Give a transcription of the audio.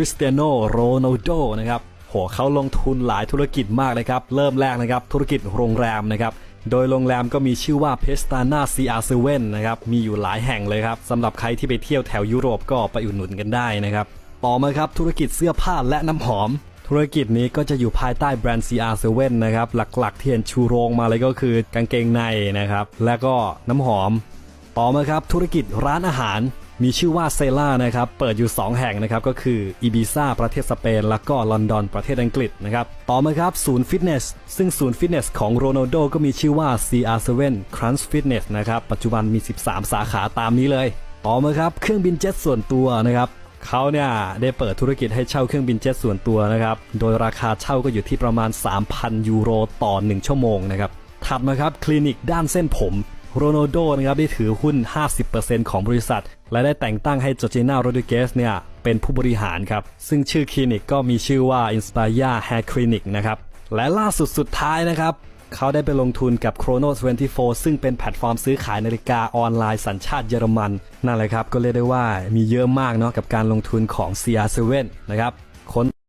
ริสเตียโนโรนัลโดนะครับโหเขาลงทุนหลายธุรกิจมากเลยครับ เริ่มแรกนะครับ ธุรกิจโรงแรมนะครับ โดยโรงแรมก็มีชื่อว่าเพสตานาซีอาเซเว่นนะครับ มีอยู่หลายแห่งเลยครับสำหรับใครที่ไปเที่ยวแถวยุโรปก็ไปอุดหนุนกันได้นะครับ ต่อมาครับธุรกิจเสื้อผ้าและน้ำหอม ธุรกิจนี้ก็จะอยู่ภายใต้แบรนด์ CR7 นะครับ หลักๆที่เห็นชูโรงมาเลยก็คือกางเกงในนะครับ และก็น้ำหอม ต่อมาครับธุรกิจร้านอาหาร มีชื่อว่าเซล่านะครับ เปิดอยู่ 2 แห่งนะครับ ก็คืออีบิซาประเทศสเปน แล้วก็ลอนดอนประเทศอังกฤษนะครับ ต่อมาครับศูนย์ฟิตเนส ซึ่งศูนย์ฟิตเนสของโรนัลโดก็มีชื่อว่า CR7 Crunch Fitness นะครับ ปัจจุบันมี 13 สาขาตามนี้เลย ต่อมาครับ เครื่องบินเจ็ตส่วนตัวนะครับเขาเนี่ยได้เปิดธุรกิจให้เช่าเครื่องบินเจ็ตส่วนตัวนะครับ โดยราคาเช่าก็อยู่ที่ประมาณ 3,000 ยูโรต่อ 1 ชั่วโมงนะครับ ถัดมาครับคลินิกด้านเส้นผม โรนัลโดนะครับได้ถือหุ้น 50%ของบริษัท และได้แต่งตั้งให้จอร์จิน่าโรดิเกสเนี่ยเป็นผู้บริหารครับ ซึ่งชื่อคลินิกก็มีชื่อว่า Inspire Hair Clinic นะครับ และล่าสุดสุดท้ายนะครับเขาได้ไปลงทุนกับ Chrono 24 ซึ่งเป็นแพลตฟอร์มซื้อขายนาฬิกาออนไลน์สัญชาติเยอรมันนั่นแหละครับก็เรียกได้ว่ามีเยอะมากเนาะกับการลงทุนของ CR7 นะครับคน